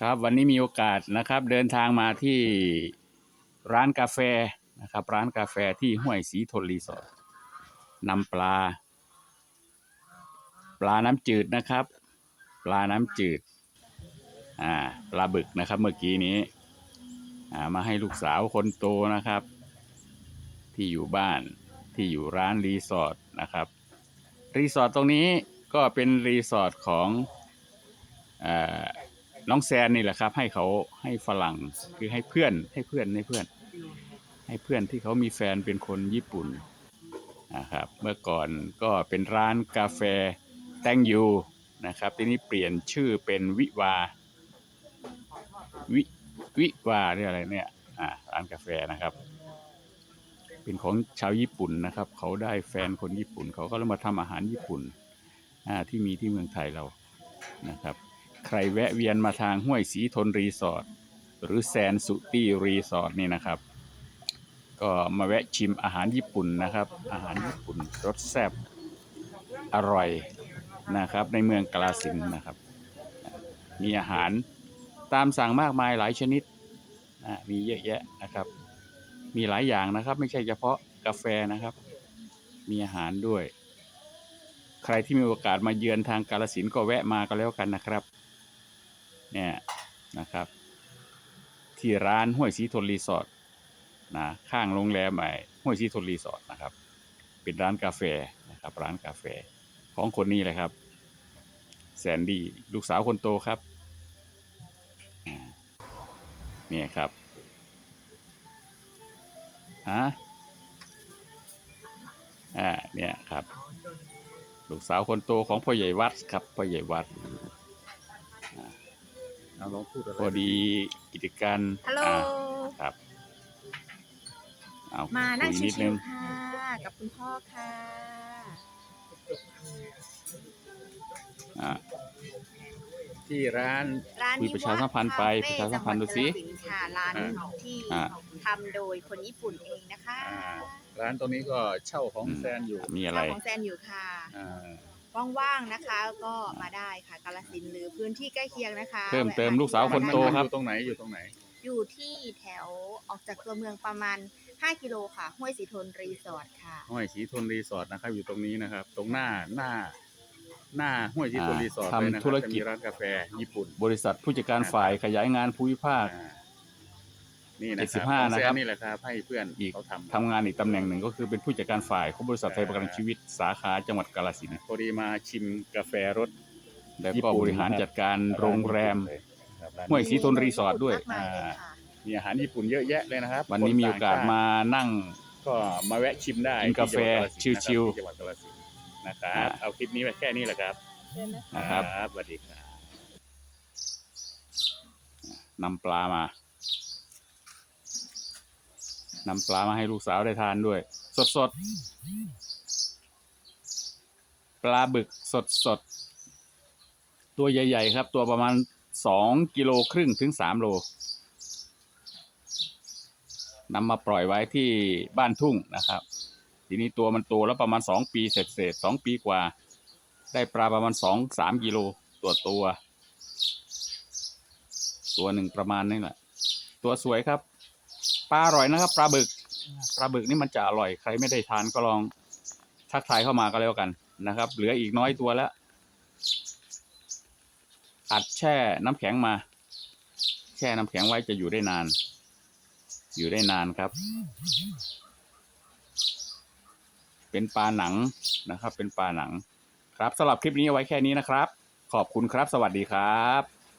ครับวันนี้มีโอกาสนะครับ เดินทางมาที่ร้านกาแฟนะครับ ร้านกาแฟที่ห้วยสีทนรีสอร์ทนำปลา ปลาน้ำจืดนะครับ ปลาน้ำจืดอ่าปลาบึกนะครับ เมื่อกี้นี้อ่ามาให้ลูกสาวคนโตนะครับ ที่อยู่บ้านที่อยู่ร้านรีสอร์ทนะครับรีสอร์ทตรงนี้ก็เป็นรีสอร์ทของเออ น้องแซนนี่แหละครับ ให้เขาให้ฝรั่งคือให้เพื่อนให้เพื่อนให้เพื่อน ให้เพื่อนที่เขามีแฟนเป็นคนญี่ปุ่นนะครับเมื่อก่อนก็เป็นร้านกาแฟแตงยูนะครับทีนี้เปลี่ยนชื่อเป็นวิวาวิวิวาเรียกอะไรเนี่ยอ่าร้านกาแฟนะครับ เป็นของชาวญี่ปุ่นนะครับ เขาได้แฟนคนญี่ปุ่น เขาก็เลยมาทำอาหารญี่ปุ่นอ่าที่มีที่เมืองไทยเรานะครับ ใครแวะเวียนมาทางห้วยสีทนรีสอร์ทหรือแซนสุตี้รีสอร์ทนี่นะครับ ก็มาแวะชิมอาหารญี่ปุ่นนะครับ อาหารญี่ปุ่นรสแซ่บอร่อยนะครับ ในเมืองกาลสินนะครับ มีอาหารตามสั่งมากมายหลายชนิดมีเยอะแยะนะครับ มีหลายอย่างนะครับ ไม่ใช่เฉพาะกาแฟนะครับ มีอาหารด้วย ใครที่มีโอกาสมาเยือนทางกาลสินก็แวะมาก็แล้วกันนะครับ เนี่ยนะครับ ที่ร้านห้วยสีทนรีสอร์ทนะข้างโรงแรมใหม่ห้วยสีทนรีสอร์ทนะครับเป็นร้านกาแฟนะครับร้านกาแฟของคนนี้เลยครับ แสนดีลูกสาวคนโตครับเนี่ยครับฮะอ่าเนี่ยครับ ลูกสาวคนโตของพ่อใหญ่วัดครับพ่อใหญ่วัด เอาลองพูดอะไรพอดีกิจการฮัลโหล อ่าครับเอามานั่งคุยชินิดนึวงๆค่ะ กับคุณพ่อค่ะ อ่า ที่ร้าน ร้านคุยประชาสัมพันธ์ไปคประชาสัมพันธ์ดูสิจังหวัดกาฬสินธุ์ค่ะร้านอ่าที่อ่าทำโดยคนญี่ปุ่นเองนะคะอ่า ร้านตรงนี้ก็เช่าของอืม แซนอยู่มีอะไร เจ้าของแซนอยู่ค่ะ อ่า ว่างๆนะคะก็มาได้ค่ะกาลสินธุ์หรือพื้นที่ใกล้เคียงนะคะเพิ่มเติมแะลูกสาวคนโตได้ครับ อยู่ตรงไหนอยู่ตรงไหน อยู่ที่แถวออกจากตัวเมืองประมาณ 5 กิโลค่ะ ห้วยสีทนรีสอร์ทค่ะ ห้วยสีทนรีสอร์ทนะครับ อยู่ตรงนี้นะครับ ตรงหน้าหน้า หน้าห้วยสีทนอ่ารีสอร์ททำเลยนะคบธุรกิจ จะมีร้านกาแฟญี่ปุ่นบริษัทผู้จัดการฝ่ายขยายงานภูมิภาค อ่า นี่นะครับ75ของแซนะครับ นี่แหละครับให้เพื่อนอีก เขาทำทำงานอีกตำแหน่งหนึ่งก็คือเป็นผู้จัดการฝ่ายของบริษัทไทยประกันชีวิตสาขาจังหวัดกาฬสินธุ์พอดีมาชิมกาแฟรสแล้วญี่ก็ปุ่นบริหารจัดการโรงแรมครับร้านห้วยสีทนรีสอร์ทด้วย มากมายเลยค่ะ มีอาหารญี่ปุ่นเยอะแยะเลยนะครับวันนี้มีโอกาสมานั่ง ก็มาแวะชิมได้กินกาแฟที่ชิลๆจังหวัดกาฬสินธุ์นะครับ อ่า เอาคลิปนี้ไปแค่นี้แหละครับนะครับ สวัสดีครับ นำปลามา นำปลามาให้ลูกสาวได้ทานด้วย สดสดๆปลาบึกสดสดๆตัวใหญ่ ๆ ครับ ตัวประมาณสองกิโลครึ่งถึงสามโลนำมาปล่อยไว้ที่บ้านทุ่งนะครับ ทีนี้ตัวมันโตแล้วประมาณสองปีเศษเศษสองปีกว่า ได้ปลาประมาณสองสามกิโลตัวตัว ตัวหนึ่งประมาณนี้แหละ ตัวสวยครับ ปลาอร่อยนะครับ ปลาบึก ปลาบึกนี่มันจะอร่อยใครไม่ได้ทานก็ลองทักทายเข้ามาก็แล้วกันนะครับ เหลืออีกน้อยตัวแล้ว อัดแช่น้ำแข็งมา แช่น้ำแข็งไว้จะอยู่ได้นาน อยู่ได้นานครับ เป็นปลาหนังนะครับ เป็นปลาหนัง ครับสำหรับคลิปนี้เอาไว้แค่นี้นะครับ ขอบคุณครับ สวัสดีครับ